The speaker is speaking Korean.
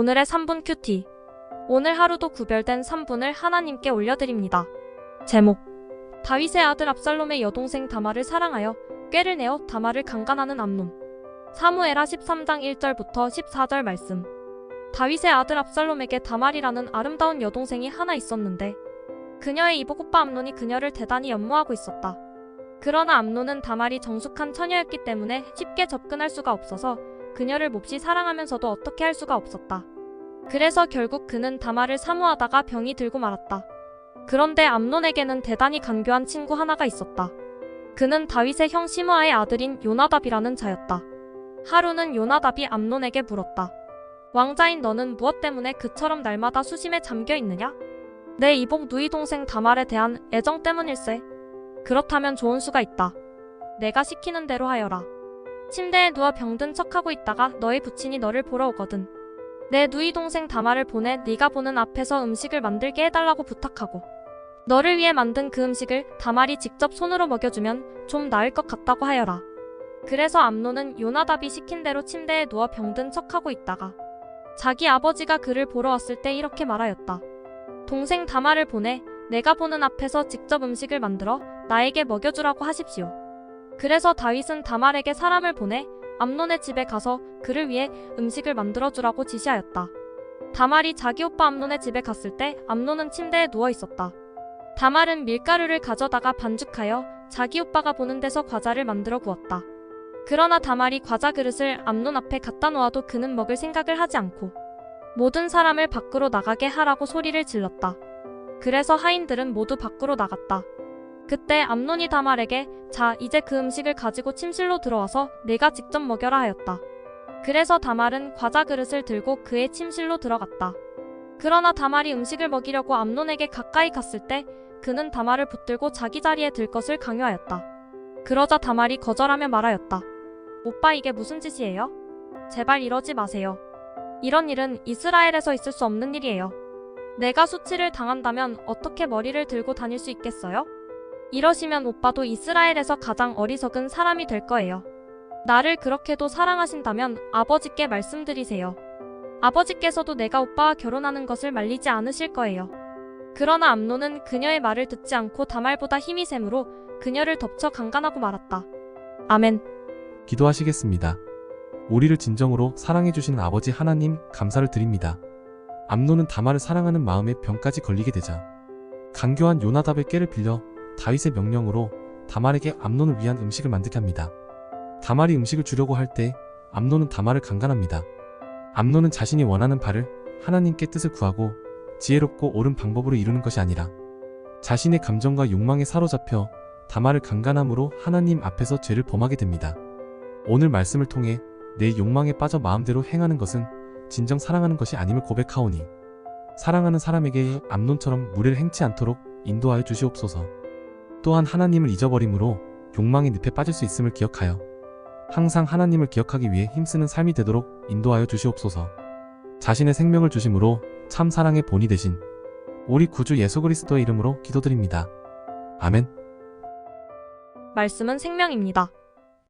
오늘의 3분 큐티. 오늘 하루도 구별된 3분을 하나님께 올려드립니다. 제목. 다윗의 아들 압살롬의 여동생 다말을 사랑하여 꾀를 내어 다말을 강간하는 암논. 사무에라 13장 1절부터 14절 말씀. 다윗의 아들 압살롬에게 다말이라는 아름다운 여동생이 하나 있었는데 그녀의 이복 오빠 암논이 그녀를 대단히 연모하고 있었다. 그러나 암논은 다말이 정숙한 처녀였기 때문에 쉽게 접근할 수가 없어서 그녀를 몹시 사랑하면서도 어떻게 할 수가 없었다. 그래서 결국 그는 다말을 사모하다가 병이 들고 말았다. 그런데 암논에게는 대단히 간교한 친구 하나가 있었다. 그는 다윗의 형 시므아의 아들인 요나답이라는 자였다. 하루는 요나답이 암논에게 물었다. 왕자인 너는 무엇 때문에 그처럼 날마다 수심에 잠겨 있느냐? 내 이복 누이 동생 다말에 대한 애정 때문일세. 그렇다면 좋은 수가 있다. 내가 시키는 대로 하여라. 침대에 누워 병든 척하고 있다가 너의 부친이 너를 보러 오거든. 내 누이 동생 다말을 보내 네가 보는 앞에서 음식을 만들게 해달라고 부탁하고 너를 위해 만든 그 음식을 다말이 직접 손으로 먹여주면 좀 나을 것 같다고 하여라. 그래서 암노는 요나답이 시킨 대로 침대에 누워 병든 척하고 있다가 자기 아버지가 그를 보러 왔을 때 이렇게 말하였다. 동생 다말을 보내 내가 보는 앞에서 직접 음식을 만들어 나에게 먹여주라고 하십시오. 그래서 다윗은 다말에게 사람을 보내 암논의 집에 가서 그를 위해 음식을 만들어 주라고 지시하였다. 다말이 자기 오빠 암논의 집에 갔을 때 암논은 침대에 누워 있었다. 다말은 밀가루를 가져다가 반죽하여 자기 오빠가 보는 데서 과자를 만들어 구웠다. 그러나 다말이 과자 그릇을 암논 앞에 갖다 놓아도 그는 먹을 생각을 하지 않고 모든 사람을 밖으로 나가게 하라고 소리를 질렀다. 그래서 하인들은 모두 밖으로 나갔다. 그때 암논이 다말에게 자 이제 그 음식을 가지고 침실로 들어와서 내가 직접 먹여라 하였다. 그래서 다말은 과자 그릇을 들고 그의 침실로 들어갔다. 그러나 다말이 음식을 먹이려고 암논에게 가까이 갔을 때 그는 다말을 붙들고 자기 자리에 들 것을 강요하였다. 그러자 다말이 거절하며 말하였다. 오빠 이게 무슨 짓이에요? 제발 이러지 마세요. 이런 일은 이스라엘에서 있을 수 없는 일이에요. 내가 수치를 당한다면 어떻게 머리를 들고 다닐 수 있겠어요? 이러시면 오빠도 이스라엘에서 가장 어리석은 사람이 될 거예요. 나를 그렇게도 사랑하신다면 아버지께 말씀드리세요. 아버지께서도 내가 오빠와 결혼하는 것을 말리지 않으실 거예요. 그러나 암노는 그녀의 말을 듣지 않고 다말보다 힘이 세므로 그녀를 덮쳐 강간하고 말았다. 아멘. 기도하시겠습니다. 우리를 진정으로 사랑해주시는 아버지 하나님 감사를 드립니다. 암노는 다말을 사랑하는 마음에 병까지 걸리게 되자 강교한 요나답의 깨를 빌려 다윗의 명령으로 다말에게 암논을 위한 음식을 만들게 합니다. 다말이 음식을 주려고 할 때 암논은 다말을 강간합니다. 암논은 자신이 원하는 바를 하나님께 뜻을 구하고 지혜롭고 옳은 방법으로 이루는 것이 아니라 자신의 감정과 욕망에 사로잡혀 다말을 강간함으로 하나님 앞에서 죄를 범하게 됩니다. 오늘 말씀을 통해 내 욕망에 빠져 마음대로 행하는 것은 진정 사랑하는 것이 아님을 고백하오니 사랑하는 사람에게 암논처럼 무례를 행치 않도록 인도하여 주시옵소서. 또한 하나님을 잊어버림으로 욕망의 늪에 빠질 수 있음을 기억하여 항상 하나님을 기억하기 위해 힘쓰는 삶이 되도록 인도하여 주시옵소서. 자신의 생명을 주심으로 참 사랑의 본이 되신 우리 구주 예수 그리스도의 이름으로 기도드립니다. 아멘. 말씀은 생명입니다.